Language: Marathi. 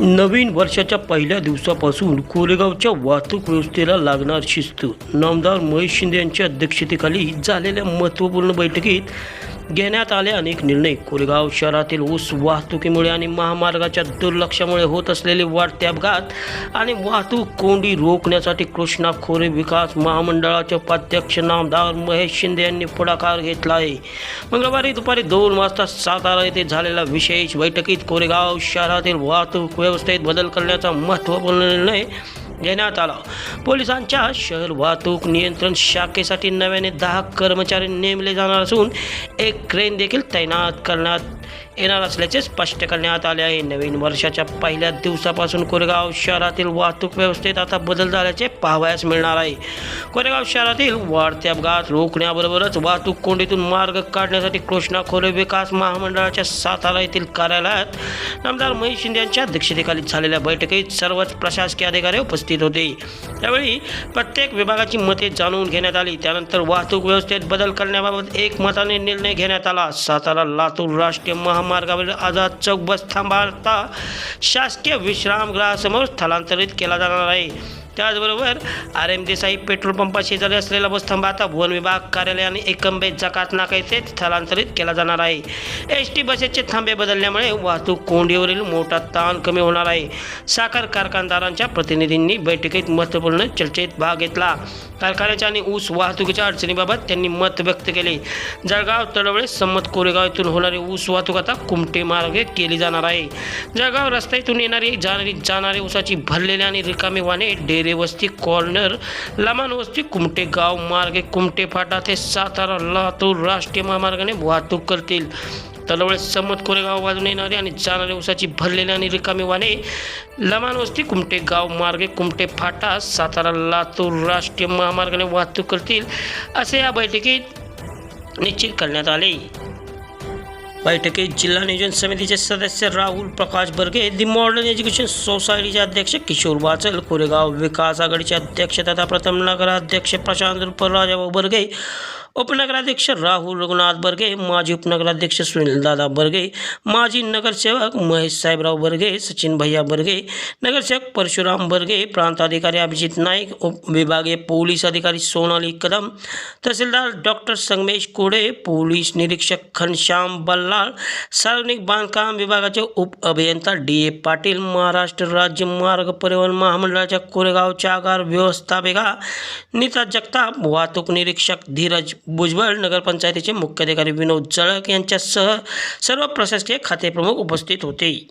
नवीन वर्षाच्या पहिल्या दिवसापासून कोरेगावच्या वाहतूक व्यवस्थेला लागणार शिस्त. नामदार महेश शिंदे यांच्या अध्यक्षतेखाली झालेल्या महत्त्वपूर्ण बैठकीत घेण्यात आले अनेक निर्णय. कोरेगाव शहरातील ऊस वाहतुकीमुळे आणि महामार्गाच्या दुर्लक्षामुळे होत असलेले वाढते अपघात आणि वाहतूक कोंडी रोखण्यासाठी कृष्णा खोरे विकास महामंडळाचे उपाध्यक्ष नामदार महेश शिंदे यांनी पुढाकार घेतला आहे. मंगळवारी दुपारी दोन वाजता सातारा येथे झालेल्या विशेष बैठकीत कोरेगाव शहरातील वाहतूक व्यवस्थेत बदल करण्याचा महत्त्वपूर्ण निर्णय घेण्यात आला. पोलिसांच्या शहर वाहतूक नियंत्रण शाखेसाठी नव्याने दहा कर्मचारी नेमले जाणार असून एक क्रेन देखील तैनात करण्यात येणार असल्याचे स्पष्ट करण्यात आले आहे. नवीन वर्षाच्या पहिल्या दिवसापासून कोरेगाव शहरातील वाहतूक व्यवस्थेत आता बदल झाल्याचे पाहावयास मिळणार आहे. कोरेगाव शहरातील वाढते अपघात रोखण्याबरोबरच वाहतूक कोंडीतून मार्ग काढण्यासाठी कृष्णा खोरे विकास महामंडळाच्या सातारा येथील कार्यालयात आमदार महेश शिंदे यांच्या अध्यक्षतेखाली झालेल्या बैठकीत सर्वच प्रशासकीय अधिकारी उपस्थित होते. त्यावेळी प्रत्येक विभागाची मते जाणून घेण्यात आली. त्यानंतर वाहतूक व्यवस्थेत बदल करण्याबाबत एकमताने निर्णय घेण्यात आला. सातारा लातूर राष्ट्रीय महामार्गावरील आझाद चौक बस थांबाता शासकीय विश्रामगृहासमोर स्थलांतरित केला जाणार आहे. त्याचबरोबर आर एम देसाई पेट्रोल पंपाशेजारी असलेला बसथांबा आता वन विभाग कार्यालय आणि एकंबे जकात नाका येथे स्थलांतरित केला जाणार आहे. एस टी बसेसचे थांबे बदलल्यामुळे वाहतूक कोंडीवरील मोठा ताण कमी होणार आहे. साखर कारखानदारांच्या प्रतिनिधींनी बैठकीत महत्त्वपूर्ण चर्चेत भाग घेतला. कारखान्याच्या आणि ऊस वाहतुकीच्या अडचणीबाबत त्यांनी मत व्यक्त केले. जळगाव तडवळे संमत कोरेगाव येथून होणारी ऊस वाहतूक आता कुमटे मार्गे केली जाणार आहे. जळगाव रस्त्यातून येणारी जाणारी जाणारी ऊसाची भरलेली आणि रिकामी वाहने डेरे वस्ती कॉर्नर लमान वस्ती कुमटे गाव मार्गे कुमटे फाटा ते सातारा लातूर राष्ट्रीय महामार्गाने वाहतूक करतील. तलवळे संमत कोरेगाव बाजून येणारे आणि जाणारे उसाची भरलेली आणि रिकामी वाहने लमान वस्ती कुमटे गाव मार्गे कुमटे फाटा सातारा लातूर राष्ट्रीय महामार्गाने वाहतूक करतील असे या बैठकीत निश्चित करण्यात आले. बैठकीत जिल्हा नियोजन समितीचे सदस्य राहुल प्रकाश बर्गे दि मॉडर्न एज्युकेशन सोसायटीचे अध्यक्ष किशोर वाचल कोरेगाव विकास आघाडीचे अध्यक्ष तथा प्रथम नगराध्यक्ष प्रशांत रुपराजाभाऊ बर्गे उपनगराध्यक्ष राहुल रघुनाथ बर्गे, माजी उपनगराध्यक्ष सुनील दादा बर्गे, माजी नगरसेवक महेश साहेबराव बर्गे, सचिन भैया बर्गे, नगर सेवक परशुराम बर्गे, प्रांत अधिकारी अभिजीत नाईक, उप विभागीय पोलीस अधिकारी सोनाली कदम, तहसीलदार डॉक्टर संगमेश कोडे, पोलीस निरीक्षक घनश्याम बल्लाळ सार्वजनिक बांधकाम विभागाचे उप अभियंता डी ए पाटील, महाराष्ट्र राज्य मार्ग परिवहन महामंडळाच्या कोरेगावच्या आगार व्यवस्थापिका नीता जगताप, वाहतूक निरीक्षक धीरज भुजबळ नगरपंचायतीचे मुख्याधिकारी विनोद जळक यांच्यासह सर्व प्रशासकीय खाते प्रमुख उपस्थित होते.